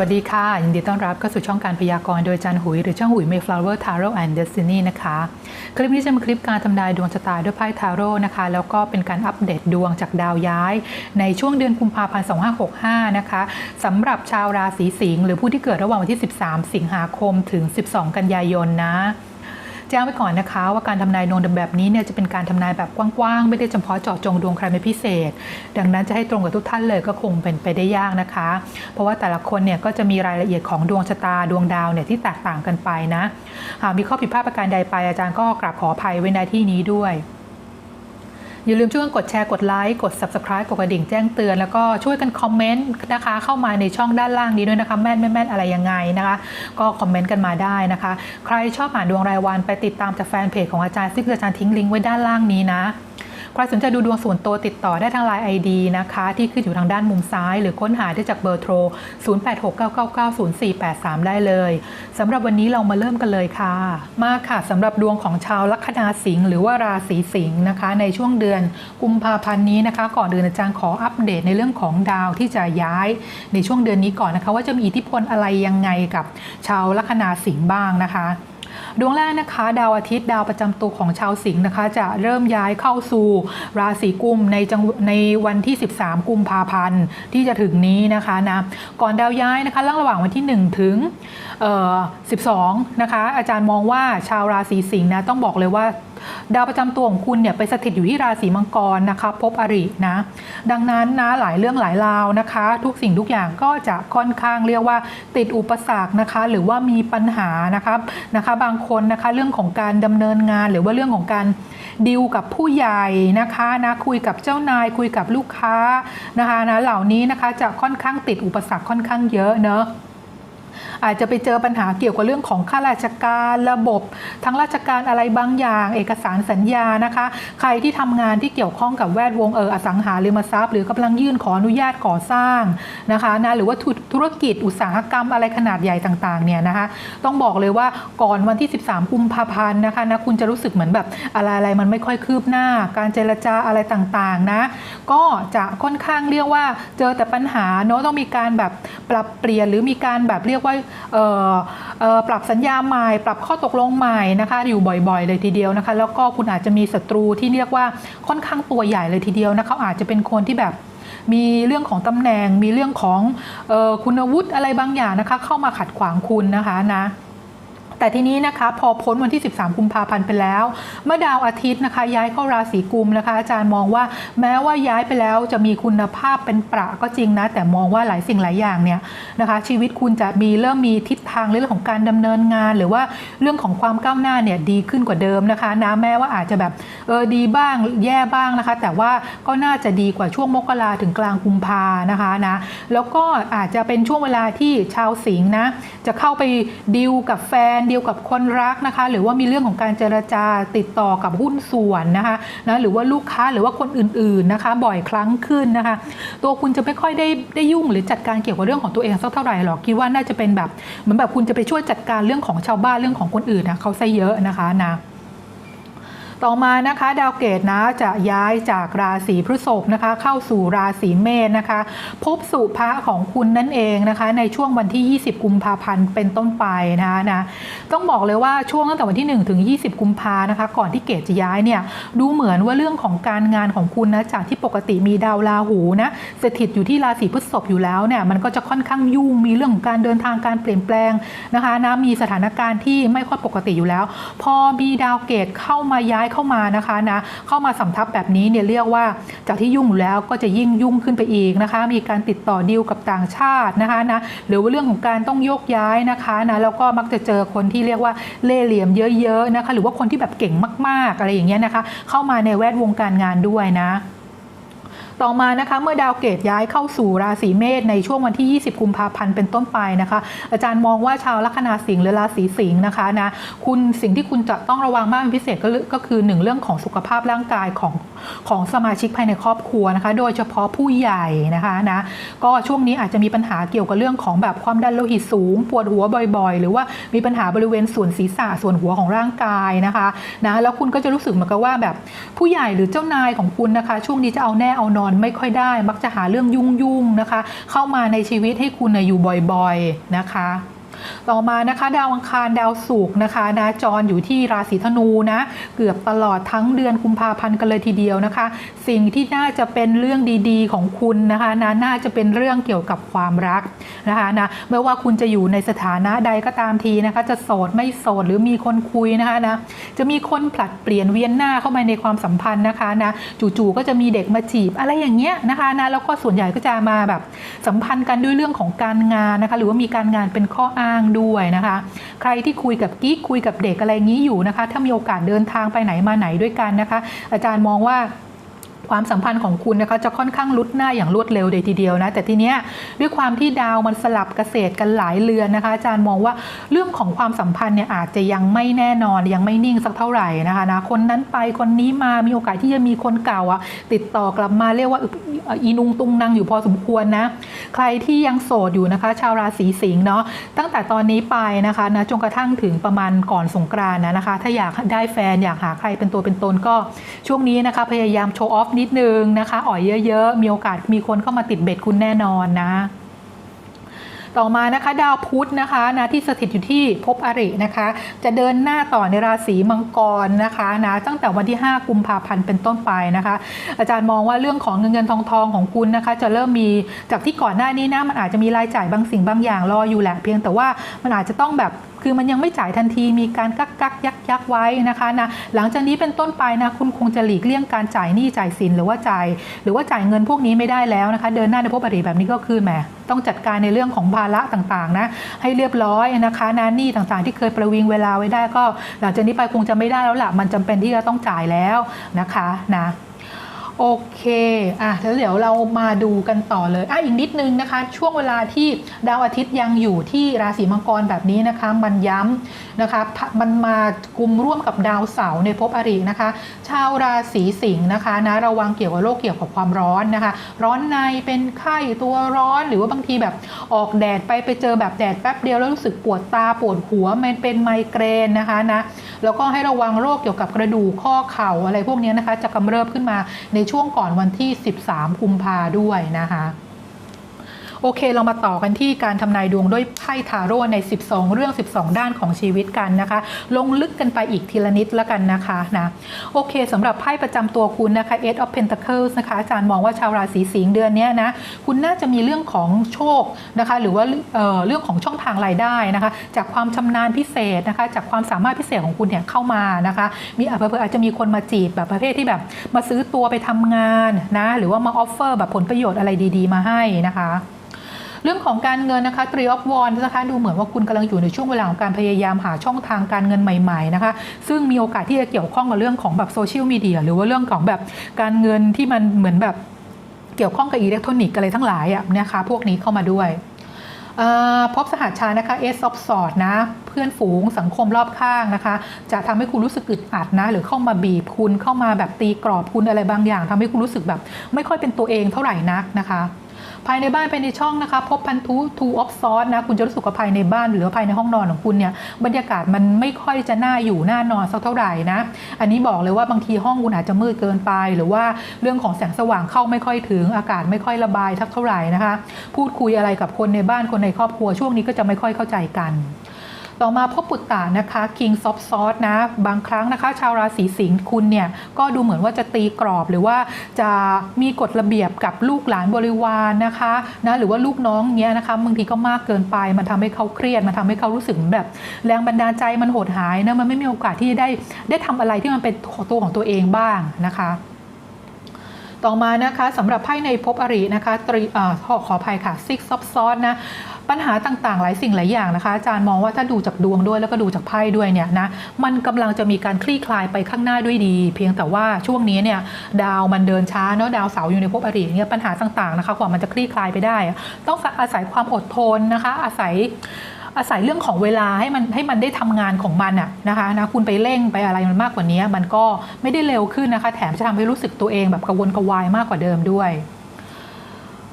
วัสดีค่ะ ยินดีต้อนรับเข้าสู่ช่องการพยากรณ์โดยจันหุย หรือช่องหุย Mayflower Tarot and Destiny นะคะ คลิปนี้จะเป็นคลิปการทำนายดวงชะตาด้วยไพ่ทาโร่นะคะ แล้วก็เป็นการอัปเดตดวงจากดาวย้าย ในช่วงเดือนกุมภาพันธ์ 2565 นะคะสำหรับชาวราศีสิงห์หรือผู้ที่เกิดระหว่างวันที่ 13 สิงหาคมถึง 12 กันยายนนะ แจ้งไว้ก่อนนะคะว่าการทำนายดวงแบบนี้เนี่ยจะเป็นการทำนายแบบกว้างๆ ไม่ได้เฉพาะเจาะจงดวงใครเป็นพิเศษ ดังนั้นจะให้ตรงกับทุกท่านเลยก็คงเป็นไปได้ยากนะคะ เพราะว่าแต่ละคนเนี่ยก็จะมีรายละเอียดของดวงชะตาดวงดาวเนี่ยที่แตกต่างกันไปนะหากมีข้อผิดพลาดประการใดไปอาจารย์ก็กราบขออภัยไว้ในที่นี้ด้วย อย่าลืมช่วยกันกดแชร์กดไลค์กด subscribe กดกระดิ่งแจ้งเตือน แล้วก็ช่วยกันคอมเมนต์นะคะเข้ามาในช่องด้านล่างนี้ด้วยนะคะแม่นไม่แม่นอะไรยังไงนะคะ ก็คอมเมนต์กันมาได้นะคะ ใครชอบอ่านดวงรายวันไปติดตามจากแฟนเพจของอาจารย์ซึ่งอาจารย์ทิ้งลิงก์ไว้ด้านล่างนี้นะ ครสนใจดูดวงส่วนตัวติดต่อได้ทางไลน์ ID นะคะ ที่ขึ้นอยู่ทางด้านมุมซ้าย หรือค้นหาได้จากเบอร์โทร 0869990483 ได้เลยสำหรับวันนี้เรามาเริ่มกันเลยค่ะ มาค่ะสำหรับดวงของชาวลัคนาสิงห์หรือว่าราศีสิงห์นะคะ ในช่วงเดือนกุมภาพันธ์นี้นะคะ ก่อนเดือนอาจารย์ขออัปเดตในเรื่องของดาวที่จะย้ายในช่วงเดือนนี้ก่อนนะคะ ว่าจะมีอิทธิพลอะไรยังไงกับชาวลัคนาสิงห์บ้างนะคะ ดวงแรกนะคะ ดาวอาทิตย์ดาวประจำตัวของชาวสิงห์นะคะ จะเริ่มย้ายเข้าสู่ราศีกุมในจังในวันที่ 13 กุมภาพันธ์ที่จะถึงนี้นะคะนะก่อนดาวย้ายนะคะระหว่างวันที่ 1 ถึงเอ่อ12 นะคะ อาจารย์มองว่าชาวราศีสิงห์นะต้องบอกเลยว่า ดาวประจำตัวของคุณเนี่ยไปสถิตอยู่ที่ราศีมังกรนะคะ พบอรินะ ดังนั้นนะหลายเรื่องหลายราวนะคะ ทุกสิ่งทุกอย่างก็จะค่อนข้างเรียกว่า ติดอุปสรรคนะคะ หรือว่ามีปัญหานะคะนะคะ บางคนนะคะเรื่องของการดำเนินงาน หรือว่าเรื่องของการดิวกับผู้ใหญ่นะคะนะคุยกับเจ้านายคุยกับลูกค้านะคะนะเหล่านี้นะคะจะค่อนข้างติดอุปสรรคค่อนข้างเยอะเนอะ อาจจะไปเจอปัญหาเกี่ยวกับเรื่องของข้าราชการระบบทางราชการอะไรบางอย่าง เอกสารสัญญานะคะ ใครที่ทำงานที่เกี่ยวข้องกับแวดวงเอออสังหาริมทรัพย์ หรือกำลังยื่นขออนุญาตก่อสร้างนะคะนะหรือว่าธุธุรกิจอุตสาหกรรมอะไรขนาดใหญ่ต่างๆเนี่ยนะคะ ต้องบอกเลยว่าก่อนวันที่ 13กุมภาพันธ์นะคะนะคุณจะรู้สึกเหมือนแบบอะไรอะไรๆมันไม่ค่อยคืบหน้า การเจรจาอะไรต่างๆนะ ก็จะค่อนข้างเรียกว่าเจอแต่ปัญหาเนาะต้องมีการแบบ ปรับเปลี่ยนหรือมีการแบบเรียกว่าเอ่อเอ่อปรับสัญญาใหม่ปรับข้อตกลงใหม่นะคะอยู่บ่อยๆ เลยทีเดียวนะคะ แล้วก็คุณอาจจะมีศัตรูที่เรียกว่าค่อนข้างตัวใหญ่เลยทีเดียวนะเขาอาจจะเป็นคนที่แบบมีเรื่องของตำแหน่ง มีเรื่องของเออคุณวุฒิอะไรบางอย่างนะคะ เข้ามาขัดขวางคุณนะคะนะ แต่ทีนี้นะคะพอพ้นวันที่ 13 กุมภาพันธ์ไปแล้ว เมื่อดาวอาทิตย์นะคะย้ายเข้าราศีกุมนะคะ อาจารย์มองว่าแม้ว่าย้ายไปแล้วจะมีคุณภาพเป็นประก็จริงนะ แต่มองว่าหลายสิ่งหลายอย่างเนี่ยนะคะ ชีวิตคุณจะมีเริ่มมีทิศทางเรื่องของการดำเนินงาน หรือว่าเรื่องของความก้าวหน้าเนี่ยดีขึ้นกว่าเดิมนะคะนะแม้ว่าอาจจะแบบเออดีบ้างแย่บ้างนะคะ แต่ว่าก็น่าจะดีกว่าช่วงมกราถึงกลางกุมภานะคะนะแล้วก็อาจจะเป็นช่วงเวลาที่ชาวสิงห์นะจะเข้าไปดิวกับแฟนเดียวกับคนรักนะคะ หรือว่ามีเรื่องของการเจรจาติดต่อกับหุ้นส่วนนะคะนะหรือว่าลูกค้าหรือว่าคนอื่นๆนะคะ บ่อยครั้งขึ้นนะคะ ตัวคุณจะไม่ค่อยได้ได้ยุ่งหรือจัดการเกี่ยวกับเรื่องของตัวเองสักเท่าไหร่หรอกคิดว่าน่าจะเป็นแบบเหมือนแบบคุณจะไปช่วยจัดการเรื่องของชาวบ้านเรื่องของคนอื่นนะเขาซะเยอะนะคะนะ ต่อมานะคะดาวเกตนะจะย้ายจากราศีพฤษภนะคะ เข้าสู่ราศีเมษนะคะ พบสุภะของคุณนั่นเองนะคะ ในช่วงวันที่ 20 กุมภาพันธ์เป็นต้นไปนะคะนะต้องบอกเลยว่าช่วงตั้งแต่วันที่ 1 ถึง 20 กุมภานะคะ ก่อนที่เกตจะย้ายเนี่ยดูเหมือนว่าเรื่องของการงานของคุณนะจากที่ปกติมีดาวราหูนะสถิตอยู่ที่ราศีพฤษภอยู่แล้วเนี่ยมันก็จะค่อนข้างยุ่งมีเรื่องของการเดินทางการเปลี่ยนแปลงนะคะนะมีสถานการณ์ที่ไม่ค่อยปกติอยู่แล้ว พอมีดาวเกตเข้ามาย้ายเข้ามานะคะนะเข้ามาสัมทับแบบนี้เนี่ยเรียกว่าจากที่ยุ่งอยู่แล้วก็จะยิ่งยุ่งขึ้นไปอีกนะคะ มีการติดต่อดีลกับต่างชาตินะคะนะหรือว่าเรื่องของการต้องโยกย้ายนะคะนะแล้วก็มักจะเจอคนที่เรียกว่าเล่เหลี่ยมเยอะๆนะคะ หรือว่าคนที่แบบเก่งมาก ๆ อะไรอย่างเงี้ยนะคะ เข้ามาในแวดวงการงานด้วยนะ ต่อมานะคะเมื่อดาวเกตย้ายเข้าสู่ราศีเมษในช่วงวันที่ 20 กุมภาพันธ์เป็นต้นไปนะคะ อาจารย์มองว่าชาวลัคนาสิงห์หรือราศีสิงห์นะคะนะคุณสิ่งที่คุณจะต้องระวังมากเป็นพิเศษก็ก็คือหนึ่งเรื่องของสุขภาพร่างกายของของสมาชิกภายในครอบครัวนะคะ โดยเฉพาะผู้ใหญ่นะคะนะก็ช่วงนี้อาจจะมีปัญหาเกี่ยวกับเรื่องของแบบความดันโลหิตสูง ปวดหัวบ่อย ๆ หรือว่ามีปัญหาบริเวณส่วนศีรษะส่วนหัวของร่างกายนะคะนะแล้วคุณก็จะรู้สึกเหมือนกับว่าแบบผู้ใหญ่หรือเจ้านายของคุณนะคะ ช่วงนี้จะเอาแน่เอานอนอนไม่ค่อยได้ มักจะหาเรื่องยุ่งๆนะคะ เข้ามาในชีวิตให้คุณน่ะอยู่บ่อยๆนะคะ ต่อมานะคะ ดาวอังคารดาวศุกร์นะคะนะจรอยู่ที่ราศีธนูนะเกือบตลอดทั้งเดือนกุมภาพันธ์กันเลยทีเดียวนะคะ สิ่งที่น่าจะเป็นเรื่องดีๆของคุณนะคะนะน่าจะเป็นเรื่องเกี่ยวกับความรักนะคะนะไม่ว่าคุณจะอยู่ในสถานะใดก็ตามทีนะคะ จะโสดไม่โสดหรือมีคนคุยนะคะนะจะมีคนผลัดเปลี่ยนเวียนหน้าเข้ามาในความสัมพันธ์นะคะนะจู่ๆก็จะมีเด็กมาจีบอะไรอย่างเงี้ยนะคะนะแล้วก็ส่วนใหญ่ก็จะมาแบบสัมพันธ์กันด้วยเรื่องของการงานนะคะ หรือว่ามีการงานเป็นข้ออ้างด้วยนะคะ ใครที่คุยกับกิ๊กคุยกับเด็กอะไรอย่างนี้อยู่นะคะ ถ้ามีโอกาสเดินทางไปไหนมาไหนด้วยกันนะคะ อาจารย์มองว่า ความสัมพันธ์ของคุณนะคะจะค่อนข้างลุดหน้าอย่างรวดเร็วเลยทีเดียวนะแต่ทีเนี้ยด้วยความที่ดาวมันสลับเกษตรกันหลายเรือนนะคะ อาจารย์มองว่าเรื่องของความสัมพันธ์เนี่ยอาจจะยังไม่แน่นอนยังไม่นิ่งสักเท่าไหร่นะคะนะคนนั้นไปคนนี้มามีโอกาสที่จะมีคนเก่าอะติดต่อกลับมาเรียกว่าอีนุงตุงนางอยู่พอสมควรนะ ใครที่ยังโสดอยู่นะคะ ชาวราศีสิงห์เนาะตั้งแต่ตอนนี้ไปนะคะนะจนกระทั่งถึงประมาณก่อนสงกรานนะนะคะ ถ้าอยากได้แฟนอยากหาใครเป็นตัวเป็นตนก็ช่วงนี้นะคะพยายามโชว์ออฟนิดนึงนะคะ อ่อยเยอะๆ มีโอกาสมีคนเข้ามาติดเบ็ดคุณแน่นอนนะ ต่อมานะคะดาวพุธนะคะนะที่สถิตอยู่ที่ภพอรินะคะ จะเดินหน้าต่อในราศีมังกรนะคะนะตั้งแต่วันที่ 5 กุมภาพันธ์เป็นต้นไปนะคะ อาจารย์มองว่าเรื่องของเงินเงินทองทองของคุณนะคะ จะเริ่มมีจากที่ก่อนหน้านี้นะมันอาจจะมีรายจ่ายบางสิ่งบางอย่างรออยู่แหละ เพียงแต่ว่ามันอาจจะต้องแบบ คือมันยังไม่จ่ายทันทีมีการกักกักยักยักไว้นะคะนะหลังจากนี้เป็นต้นไปนะคุณคงจะหลีกเลี่ยงการจ่ายหนี้จ่ายสินหรือว่าจ่าย หรือว่าจ่ายเงินพวกนี้ไม่ได้แล้วนะคะ เดินหน้าในภพอริแบบนี้ก็คือแหมต้องจัดการในเรื่องของภาระต่างๆนะให้เรียบร้อยนะคะนะหนี้ต่างๆ ที่เคยประวิงเวลาไว้ได้ก็ หลังจากนี้ไปคงจะไม่ได้แล้วล่ะมันจำเป็นที่จะต้องจ่ายแล้วนะคะนะ โอเค อะแล้วเดี๋ยวเรามาดูกันต่อเลย อะ อีกนิดนึงนะคะ ช่วงเวลาที่ดาวอาทิตย์ยังอยู่ที่ราศีมังกรแบบนี้นะคะ มันย้ำนะคะ มันมากลุ่มร่วมกับดาวเสาร์ในภพอรินะคะ ชาวราศีสิงห์นะคะนะ ระวังเกี่ยวกับโรคเกี่ยวกับความร้อนนะคะ ร้อนในเป็นไข้ตัวร้อน หรือว่าบางทีแบบออกแดดไปไปเจอแบบแดดแป๊บเดียวแล้วรู้สึกปวดตาปวดหัวมันเป็นไมเกรนนะคะนะ แล้วก็ให้ระวังโรคเกี่ยวกับกระดูกข้อเข่าอะไรพวกนี้นะคะ จะกำเริบขึ้นมาในช่วงก่อนวันที่ 13 กุมภาด้วยนะคะ โอเค เรามาต่อกันที่การทำนายดวงด้วยไพ่ทาโร่ใน 12 เรื่อง 12 ด้านของชีวิตกันนะคะ ลงลึกกันไปอีกทีละนิดแล้วกันนะคะนะโอเคสำหรับไพ่ประจำตัวคุณนะคะ Eight of Pentacles นะคะอาจารย์มองว่าชาวราศีสิงห์เดือนนี้นะคุณน่าจะมีเรื่องของโชคนะคะ หรือว่าเออเรื่องของช่องทางรายได้นะคะ จากความชำนาญพิเศษนะคะ จากความสามารถพิเศษของคุณเนี่ยเข้ามานะคะ มีอาจจะอาจจะมีคนมาจีบแบบประเภทที่แบบ มาซื้อตัวไปทำงานนะหรือว่ามาออฟเฟอร์แบบผลประโยชน์อะไรดี ๆ มาให้นะคะ เรื่องของการเงินนะคะ Three of Wands นะคะดูเหมือนว่าคุณกำลังอยู่ในช่วงเวลาของการพยายามหาช่องทางการเงินใหม่ๆนะคะซึ่งมีโอกาสที่จะเกี่ยวข้องกับเรื่องของแบบโซเชียลมีเดียหรือว่าเรื่องของแบบการเงินที่มันเหมือนแบบเกี่ยวข้องกับอิเล็กทรอนิกส์อะไรทั้งหลายอะนะคะพวกนี้เข้ามาด้วยพบสหัสชานะคะ S of Swords นะ เพื่อนฝูงสังคมรอบข้างนะคะ จะทำให้คุณรู้สึกอึดอัดนะ หรือเข้ามาบีบคุณเข้ามาแบบตีกรอบคุณอะไรบางอย่างทำให้คุณรู้สึกแบบ ไม่ค่อยเป็นตัวเองเท่าไหร่นักนะคะ ภายในบ้านภายในช่องนะคะพบพันธุ two of swords นะคุณจะรู้สึกว่าภายในบ้านหรือว่าภายในห้องนอนของคุณเนี่ยบรรยากาศมันไม่ค่อยจะน่าอยู่น่านอนสักเท่าไหร่นะ อันนี้บอกเลยว่าบางทีห้องคุณอาจจะมืดเกินไป หรือว่าเรื่องของแสงสว่างเข้าไม่ค่อยถึงอากาศไม่ค่อยระบายสักเท่าไหร่นะคะ พูดคุยอะไรกับคนในบ้านคนในครอบครัวช่วงนี้ก็จะไม่ค่อยเข้าใจกัน ต่อมาพบปุตตานะคะ King of s w o r d นะบางครั้งนะคะ ชาวราศีสิงห์คุณเนี่ยก็ดูเหมือนว่าจะตีกรอบหรือว่าจะมีกฎระเบียบกับลูกหลานบริวารนนะคะนะหรือว่าลูกน้องเงี้ยนะคะบางทีก็มากเกินไป มันทำให้เขาเครียดมันทำให้เขารู้สึกแบบ แรงบันดาลใจมันหดหายนะมันไม่มีโอกาสที่ได้ได้ทำอะไรที่มันเป็นตัวของตัวเองบ้างนะคะ ต่อมานะคะสำหรับไพ่ในภพอรินะคะตรีอขอขออภัยค่ะ Six of Swords นะปัญหาต่างๆ หลายสิ่งหลายอย่างนะคะ อาจารย์มองว่าถ้าดูจากดวงด้วยแล้วก็ดูจากไพ่ด้วยเนี่ยนะมันกำลังจะมีการคลี่คลายไปข้างหน้าด้วยดี เพียงแต่ว่าช่วงนี้เนี่ยดาวมันเดินช้าเนาะดาวเสาร์อยู่ในภพอริเนี่ยปัญหาต่างๆนะคะกว่ามันจะคลี่คลายไปได้ ต้องอาศัยความอดทนนะคะ อาศัย อาศัยเรื่องของเวลาให้มันให้มันได้ทำงานของมันอะนะคะนะคุณไปเร่งไปอะไรมันมากกว่านี้ มันก็ไม่ได้เร็วขึ้นนะคะ แถมจะทำให้รู้สึกตัวเองแบบกระวนกระวายมากกว่าเดิมด้วย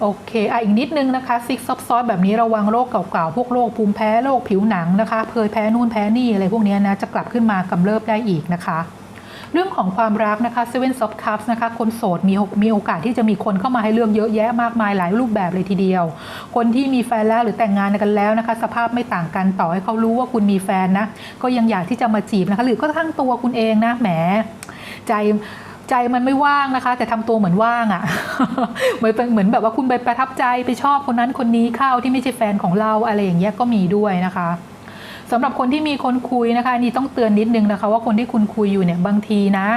โอเคอะอีกนิดนึงนะคะซิกซับซ้อนแบบนี้ระวังโรคเก่าๆ พวกโรคภูมิแพ้โรคผิวหนังนะคะเคยแพ้นู่นแพ้นี่อะไรพวกนี้นะจะกลับขึ้นมากำเริบได้อีกนะคะ เรื่องของความรักนะคะ Seven of Cups นะคะ คนโสดมีมีโอกาสที่จะมีคนเข้ามาให้เลือกเยอะแยะมากมายหลายรูปแบบเลยทีเดียว คนที่มีแฟนแล้วหรือแต่งงานกันแล้วนะคะ สภาพไม่ต่างกันต่อให้เขารู้ว่าคุณมีแฟนนะ ก็ยังอยากที่จะมาจีบนะคะ หรือก็ทั้งตัวคุณเองนะแหมใจใจมันไม่ว่างนะคะ แต่ทำตัวเหมือนว่างอะ่ะเหมือนเป็นเหมือนแบบว่าคุณไปประทับใจไปชอบคนนั้นคนนี้เข้าที่ไม่ใช่แฟนของเราอะไรอย่างเงี้ยก็มีด้วยนะคะ สำหรับคนที่มีคนคุยนะคะอันนี่ต้องเตือนนิดนึงนะคะ ว่าคนที่คุณคุยอยู่เนี่ยบางทีนะ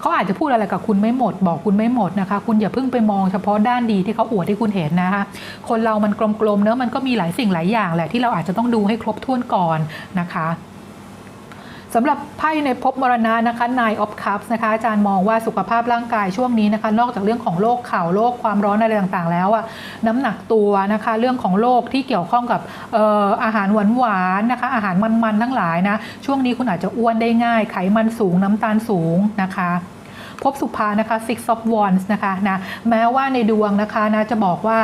เขาอาจจะพูดอะไรกับคุณไม่หมด บอกคุณไม่หมดนะคะ คุณอย่าเพิ่งไปมองเฉพาะด้านดีที่เขาอวดให้คุณเห็นนะคะ คนเรามันกลมๆเนอะมันก็มีหลายสิ่งหลายอย่างแหละที่เราอาจจะต้องดูให้ครบถ้วนก่อนนะคะ สำหรับไพ่ในภพมรณะนะคะ Nine of Cups นะคะอาจารย์มองว่าสุขภาพร่างกายช่วงนี้นะคะ นอกจากเรื่องของโรคเข่าโรคความร้อนอะไรต่างๆ แล้วอะน้ำหนักตัวนะคะ เรื่องของโรคที่เกี่ยวข้องกับอออาหารหวานๆนะคะ อาหารมันๆทั้งหลายนะช่วงนี้คุณอาจจะอ้วนได้ง่าย ไขมันสูงน้ำตาลสูงนะคะพบสุภานะคะ Six of Wands นะคะนะแม้ว่าในดวงนะคะนะจะบอกว่า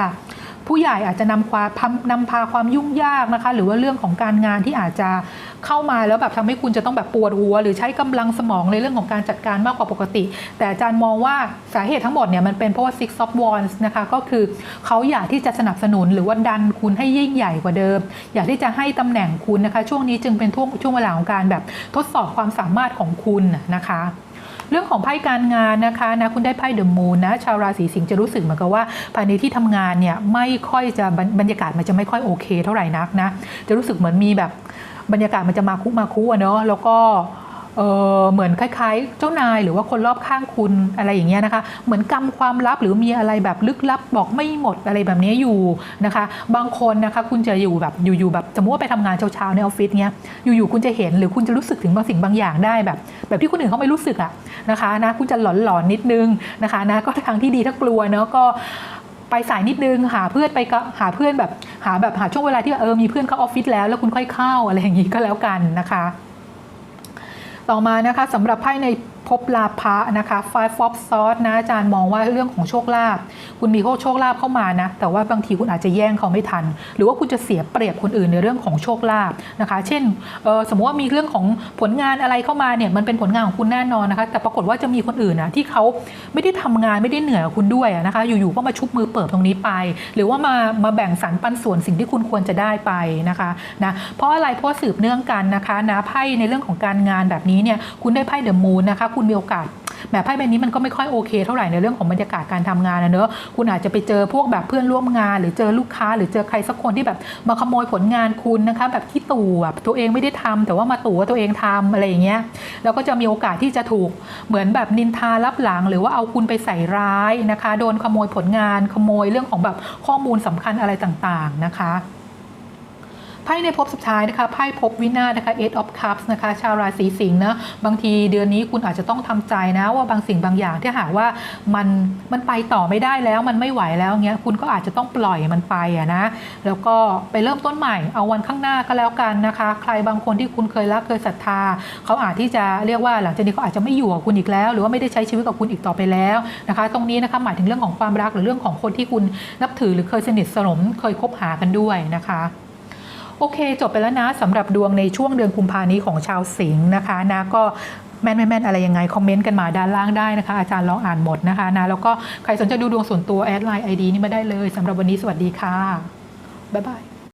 ผู้ใหญ่อาจจะนำความนำพาความยุ่งยากนะคะ หรือว่าเรื่องของการงานที่อาจจะเข้ามาแล้วแบบทำให้คุณจะต้องแบบปวดหัว หรือใช้กำลังสมองในเรื่องของการจัดการมากกว่าปกติ แต่อาจารย์มองว่าสาเหตุทั้งหมดเนี่ยมันเป็นเพราะว่า Six of Wands นะคะก็คือเขาอยากที่จะสนับสนุนหรือว่าดันคุณให้ยิ่งใหญ่กว่าเดิม อยากที่จะให้ตำแหน่งคุณนะคะ ช่วงนี้จึงเป็นช่วงช่วงเวลาของการแบบทดสอบความสามารถของคุณนะคะ เรื่องของไพ่การงานนะคะนะคุณได้ไพ่เดอะมูนนะชาวราศีสิงห์จะรู้สึกเหมือนกับว่า ภายในที่ทำงานเนี่ยไม่ค่อยจะบรรบรรยากาศมันจะไม่ค่อยโอเค เท่าไหร่นักนะจะรู้สึกเหมือนมีแบบบรรยากาศมันจะมาคุมาคุอะเนาะแล้วก็ เออเหมือนคล้ายๆ เจ้านายหรือว่าคนรอบข้างคุณอะไรอย่างเงี้ยนะคะ เหมือนกำความลับหรือมีอะไรแบบลึกลับบอกไม่หมดอะไรแบบนี้อยู่นะคะ บางคนนะคะคุณจะอยู่แบบอยู่ๆแบบสมมติว่าไปทำงานเช้าๆในออฟฟิศเนี้ยอยู่ๆคุณจะเห็นหรือคุณจะรู้สึกถึงบางสิ่งบางอย่างได้แบบ แบบที่คนอื่นเขาไม่รู้สึกอะนะคะนะคุณจะหลอนๆนิดนึงนะคะนะก็ทางที่ดีถ้ากลัวเนาะก็ไปสายนิดนึงหาเพื่อนไปก็หาเพื่อนแบบหาแบบหาช่วงเวลาที่เออมีเพื่อนเข้าออฟฟิศแล้วแล้วคุณค่อยเข้าอะไรอย่างนี้ก็แล้วกันนะคะ ต่อมานะคะสำหรับไพ่ในภพลาภะนะคะ Five of Swords นะอาจารย์มองว่าเรื่องของโชคลาภคุณมีโชคลาภเข้ามานะ แต่ว่าบางทีคุณอาจจะแย่งเขาไม่ทัน หรือว่าคุณจะเสียเปรียบคนอื่นในเรื่องของโชคลาภนะคะ เช่นสมมติว่ามีเรื่องของผลงานอะไรเข้ามาเนี่ยมันเป็นผลงานของคุณแน่นอนนะคะ แต่ปรากฏว่าจะมีคนอื่นนะที่เขาไม่ได้ทำงานไม่ได้เหนื่อยคุณด้วยนะคะ อยู่ๆก็มาชุบมือเปิดตรงนี้ไป หรือว่ามามาแบ่งสรรปันส่วนสิ่งที่คุณควรจะได้ไปนะคะนะเพราะอะไรเพราะสืบเนื่องกันนะคะนะไพ่ในเรื่องของการงานแบบนี้เนี่ยคุณได้ไพ่เดอะมูนนะคะคุณมีโอกาสแหมไพ่ใบนี้มันก็ไม่ค่อยโอเคเท่าไหร่ในเรื่องของบรรยากาศการทำงานนะเนอะคุณอาจจะไปเจอพวกแบบเพื่อนร่วมงาน หรือเจอลูกค้า หรือเจอใครสักคนที่แบบมาขโมยผลงานคุณนะคะแบบที่ตู่แบบตัวเองไม่ได้ทำแต่ว่ามาตู่ว่าตัวเองทำอะไรอย่างเงี้ยแล้วก็จะมีโอกาสที่จะถูกเหมือนแบบนินทารับหลัง หรือว่าเอาคุณไปใส่ร้ายนะคะ โดนขโมยผลงานขโมยเรื่องของแบบข้อมูลสำคัญอะไรต่างๆนะคะ ไพ่ในภพสุดท้ายนะคะไพ่ภพวินาศนะคะ Eight of Cups นะคะ ชาวราศีสิงห์นะบางทีเดือนนี้คุณอาจจะต้องทำใจนะว่าบางสิ่งบางอย่างที่หากว่ามันมันไปต่อไม่ได้แล้วมันไม่ไหวแล้วเงี้ยคุณก็อาจจะต้องปล่อยมันไปอะนะแล้วก็ไปเริ่มต้นใหม่เอาวันข้างหน้าก็แล้วกันนะคะ ใครบางคนที่คุณเคยรักเคยศรัทธา เขาอาจที่จะเรียกว่าหลังจากนี้เขาอาจจะไม่อยู่กับคุณอีกแล้ว หรือว่าไม่ได้ใช้ชีวิตกับคุณอีกต่อไปแล้วนะคะ ตรงนี้นะคะหมายถึงเรื่องของความรักหรือเรื่องของคนที่คุณนับถือหรือเคยสนิทสนมเคยคบหากันด้วยนะคะ โอเค จบไปแล้วนะสำหรับดวงในช่วงเดือนกุมภานี้ของชาวสิงห์นะคะนะก็แม่นไม่แม่นอะไรยังไง คอมเมนต์กันมาด้านล่างได้นะคะ อาจารย์ลองอ่านหมดนะคะนะแล้วก็ใครสนใจดูดวงส่วนตัวแอดไลน์ไอดีนี้มาได้เลยสำหรับวันนี้สวัสดีค่ะ บ๊ายบาย